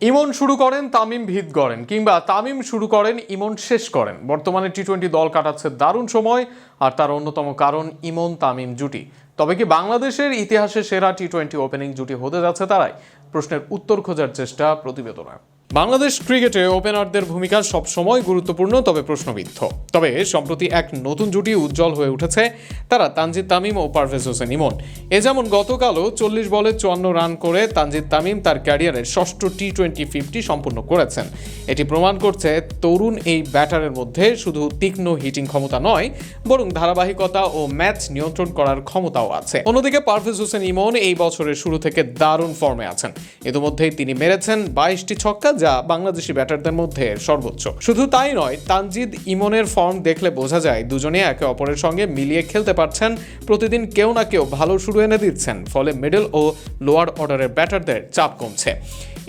ইমন শুরু করেন, তামিম ভিত করেন কিংবা তামিম শুরু করেন, ইমন শেষ করেন। বর্তমানে টি টোয়েন্টি দল কাটাচ্ছে দারুণ সময়, আর তার অন্যতম কারণ ইমন তামিম জুটি। তবে কি বাংলাদেশের ইতিহাসে সেরা টি টোয়েন্টি ওপেনিং জুটি হতে যাচ্ছে তারাই? প্রশ্নের উত্তর খোঁজার চেষ্টা প্রতিবেদনে বাংলাদেশ ক্রিকেটে ওপেনারদের ভূমিকা সবসময় গুরুত্বপূর্ণ, তবে প্রশ্নবিদ্ধ। তবে সম্প্রতি এক নতুন জুটি উজ্জ্বল হয়ে উঠেছে তারা তানজিদ তামিম ও পারভেজ হোসেন ইমন। এ যেমন গতকালও চল্লিশ বলে চুয়ান্ন রান করে তানজিদ তামিম তার ক্যারিয়ারের ষষ্ঠ টি টোয়েন্টি ফিফটি সম্পূর্ণ করেছেন। এটি প্রমাণ করছে তরুণ এই ব্যাটারের মধ্যে শুধু তীক্ষ্ণ হিটিং ক্ষমতা নয়, বরং ধারাবাহিকতা ও ম্যাচ নিয়ন্ত্রণ করার ক্ষমতাও আছে। অন্যদিকে পারভেজ হোসেন ইমন এই বছরের শুরু থেকে দারুণ ফর্মে আছেন। ইতিমধ্যেই তিনি মেরেছেন বাইশটি ছক্কা যা বাংলাদেশি ব্যাটারদের মধ্যে সর্বোচ্চ। শুধু তাই নয়, তানজিদ ইমনের ফর্ম দেখলে বোঝা যায় দুজনে একে অপরের সঙ্গে মিলিয়ে খেলতে পারছেন। প্রতিদিন কেউ না কেউ ভালো শুরু এনে দিচ্ছেন, ফলে মিডল ও লোয়ার অর্ডারের ব্যাটারদের চাপ কমছে।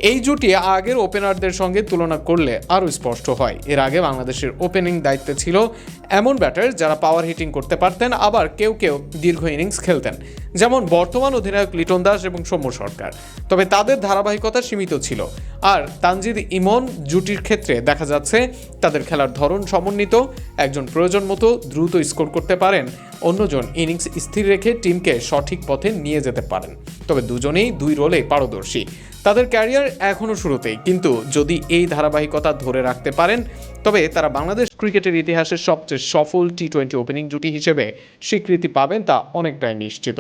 এই জুটি আগের ওপেনারদের সঙ্গে তুলনা করলে আরও স্পষ্ট হয়। এর আগে বাংলাদেশের ওপেনিং দায়িত্বে ছিল এমন ব্যাটার যারা পাওয়ার হিটিং করতে পারতেন, আবার কেউ কেউ দীর্ঘ ইনিংস খেলতেন, যেমন বর্তমান অধিনায়ক লিটন দাস এবং সৌম্য সরকার। তবে তাদের ধারাবাহিকতা সীমিত ছিল। আর তানজিদ ইমন জুটির ক্ষেত্রে দেখা যাচ্ছে, তাদের খেলার ধরন সমন্বিত, একজন প্রয়োজন মতো দ্রুত স্কোর করতে পারেন, অন্যজন ইনিংস স্থির রেখে টিমকে সঠিক পথে নিয়ে যেতে পারেন। তবে দুজনেই দুই রোলে পারদর্শী। তাদের ক্যারিয়ার এখনও শুরুতেই। কিন্তু যদি এই ধারাবাহিকতা ধরে রাখতে পারেন, তবে তারা বাংলাদেশ ক্রিকেটের ইতিহাসের সবচেয়ে সফল টি টোয়েন্টি ওপেনিং জুটি হিসেবে স্বীকৃতি পাবেন তা অনেকটাই নিশ্চিত।